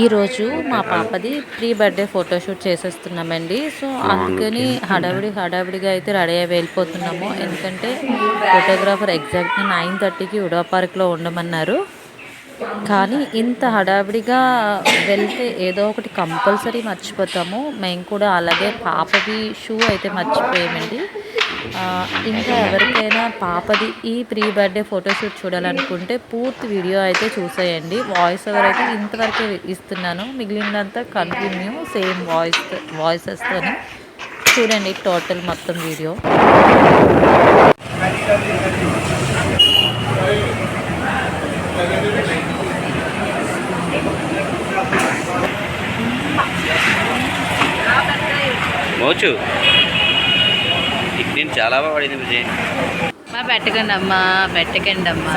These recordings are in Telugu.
ఈరోజు మా పాపది ప్రీ బర్త్డే ఫోటోషూట్ చేసేస్తున్నామండి. సో అందుకని హడావిడి హడావిడిగా అయితే రెడీ అయ్యి వెళ్ళిపోతున్నాము. ఎందుకంటే ఫోటోగ్రాఫర్ ఎగ్జాక్ట్గా నైన్ థర్టీకి ఉడా పార్క్లో ఉండమన్నారు. కానీ ఇంత హడావిడిగా వెళ్తే ఏదో ఒకటి కంపల్సరీ మర్చిపోతాము. మేము కూడా అలాగే పాపది షూ అయితే మర్చిపోయామండి. ఇంకా ఎవరికైనా పాపది ఈ ప్రీ బర్త్డే ఫోటోషూట్ చూడాలనుకుంటే పూర్తి వీడియో అయితే చూసేయండి. వాయిస్ ఓవర్ అయితే ఇంతవరకు ఇస్తున్నాను. మిగిలినంతా కంటిన్యూ సేమ్ వాయిస్ వాయిసెస్తోనే చూడండి టోటల్ మొత్తం వీడియో. మోచు. నేను చాలా బాగా పడింది విజయ్. మా పెట్టకండి అమ్మా పెట్టకండి అమ్మా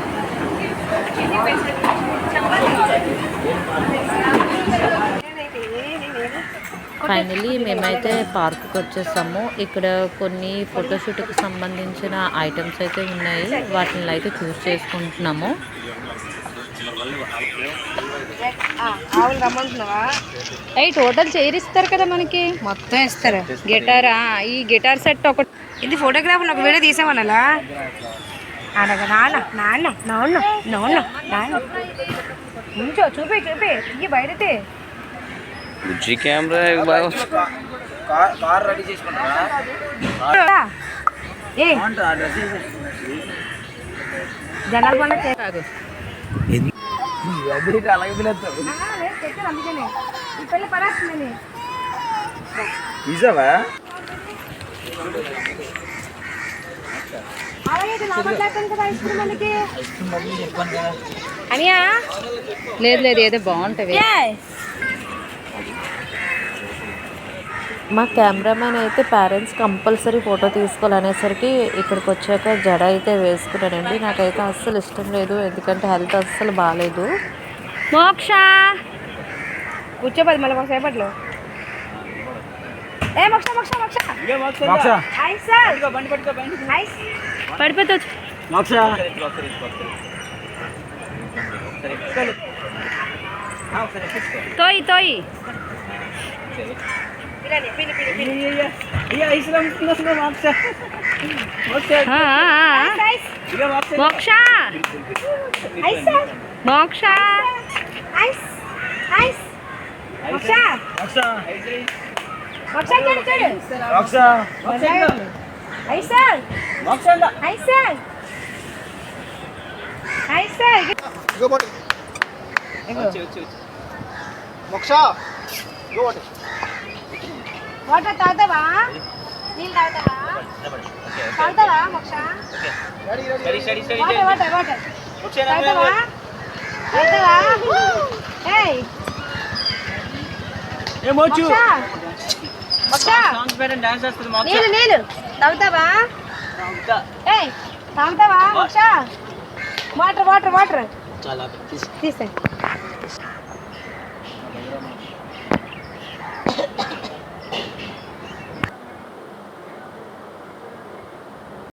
ఫైనలీ మేమైతే పార్క్కి వచ్చేసాము. ఇక్కడ కొన్ని ఫోటోషూట్కి సంబంధించిన ఐటమ్స్ అయితే ఉన్నాయి. వాటిని అయితే చూస్ చేసుకుంటున్నాము. అయ్యి టోటల్ చైర్ ఇస్తారు కదా మనకి? మొత్తం ఇస్తారు. గిటార్ ఈ గిటార్ సెట్ ఒకటి. ఇది ఫోటోగ్రాఫర్ ఒక వీడియో తీసామన్నా అనగా నాన్న నాన్న నాన్న నాన్న నాన్న. ఉంచో చూపి చూపి ఇవి బయటతే బుజ్జి కెమెరా బాగా జనాలు పిల్ల పడేస్తుందని. అలాగే ఇది లోపల లేకుండా కదా ఐస్ క్రీమ్ మనకి. అనియా? లేదు లేదు ఏదో బాగుంటది. మా కెమెరామెన్ అయితే పేరెంట్స్ కంపల్సరీ ఫోటో తీసుకోవాలనేసరికి ఇక్కడికి వచ్చాక జడ అయితే వేసుకున్నానండి నాకైతే అస్సలు ఇష్టం లేదు ఎందుకంటే హెల్త్ అస్సలు బాగాలేదు మోక్ష! కూర్చోపోదు మళ్ళీ సేపట్లో. ఏ Moksha Moksha Moksha! Ice sir. Ice పడిపోతా తోయి Pila ni? Pila, pila, pila. Iya, iya. Iya, islam na sila maapsa. Ha, ha. Guys. Iya, maapsa. Moksha. Aisa. Moksha. Ice. Ice. Moksha. Moksha. Moksha, chal, chal. Moksha. Moksha. Aisa. Moksha. Aisa. Aisa. Go, buddy. Moksha. Go, buddy. Water తాగుతావా? నీళ్ళు తాగుతావా? తాగుతావా మక్ష? Water water water. తాగుతావా? తాగుతావా? ఏయ్! మక్ష! మక్ష! నీళ్ళు నీళ్ళు తాగుతావా? ఏయ్! తాగుతావా మక్ష? Water water water. తీసే